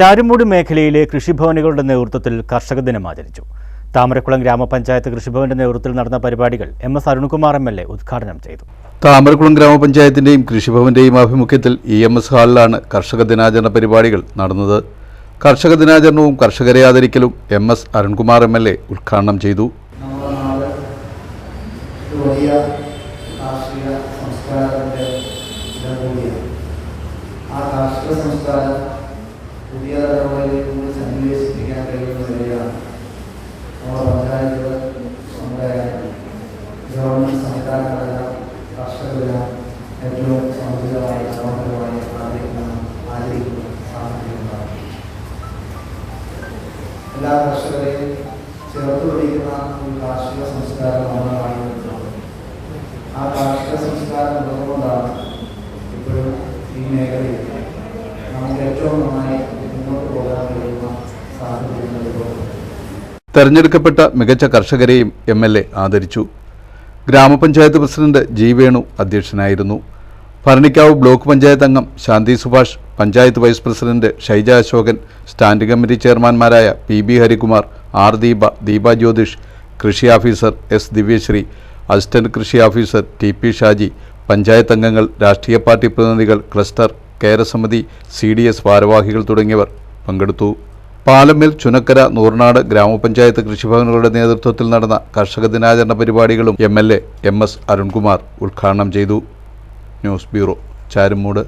ചാരുമൂട് മേഖലയിലെ കൃഷിഭവനുകളുടെ നേതൃത്വത്തിൽ കർഷക ദിനം ആചരിച്ചു. താമരക്കുളം ഗ്രാമപഞ്ചായത്ത് കൃഷിഭവന്റെ നേതൃത്വത്തിൽ നടന്ന പരിപാടികൾ M S Arunkumar M L A ഉദ്ഘാടനം ചെയ്തു. താമരക്കുളം ഗ്രാമപഞ്ചായത്തിന്റെയും കൃഷിഭവന്റെയും ആഭിമുഖ്യത്തിൽ ഇ എം എസ് ഹാളിലാണ് കർഷക ദിനാചരണ പരിപാടികൾ നടന്നത്. കർഷക ദിനാചരണവും കർഷകരെ ആദരിക്കലും M S Arunkumar M L A ഉദ്ഘാടനം ചെയ്തു. ആ കാർഷിക സംസ്കാരം പുതിയ തലമുറയിലേക്ക് കൂടി സന്നിവേശിപ്പിക്കാൻ കഴിയുന്ന നിലയിലാണ് നമ്മുടെ പഞ്ചായത്തുകൾ നമ്മുടെ ഗവൺമെന്റ് സംവിധാനങ്ങളെല്ലാം കർഷകരെല്ലാം ഏറ്റവും സമുചിതമായി സമഗ്രമായി ആദരിക്കുന്ന ആചരിക്കുന്ന സാഹചര്യങ്ങളാണ്. എല്ലാ കർഷകരെയും ചേർത്ത് പിടിക്കുന്ന ഒരു കാർഷിക സംസ്കാരം നമ്മുടെ നാട്ടിലുണ്ട് ആ കാർഷിക സംസ്കാരം ഉള്ളതുകൊണ്ടാണ് ഇപ്പോഴും ഈ മേഖലയിൽ നമുക്ക് ഏറ്റവും നന്നായി തെരഞ്ഞെടുക്കപ്പെട്ട മികച്ച കർഷകരെയും എം എൽ എ ആദരിച്ചു. ഗ്രാമപഞ്ചായത്ത് പ്രസിഡന്റ് ജി വേണു അധ്യക്ഷനായിരുന്നു. ഭരണിക്കാവ് ബ്ലോക്ക് പഞ്ചായത്ത് അംഗം Shanthi Subhash panchayat vice president Shaija Asokan stand committee ചെയർമാൻമാരായ P B Harikumar R Deepa Deepa Jyothish കൃഷി ഓഫീസർ എസ് ദിവ്യശ്രീ അസിസ്റ്റന്റ് കൃഷി officer T P Shaji panchayat അംഗങ്ങൾ രാഷ്ട്രീയ പാർട്ടി പ്രതിനിധികൾ cluster കേരസമിതി സി ഡി എസ് ഭാരവാഹികൾ തുടങ്ങിയവർ പങ്കെടുത്തു. പാലമ്മൽ ചുനക്കര നൂർനാട് ഗ്രാമപഞ്ചായത്ത് കൃഷിഭവനുകളുടെ നേതൃത്വത്തിൽ നടന്ന കർഷക ദിനാചരണ പരിപാടികളും M L A M S Arunkumar ഉദ്ഘാടനം ചെയ്തു. News bureau Charummoodu.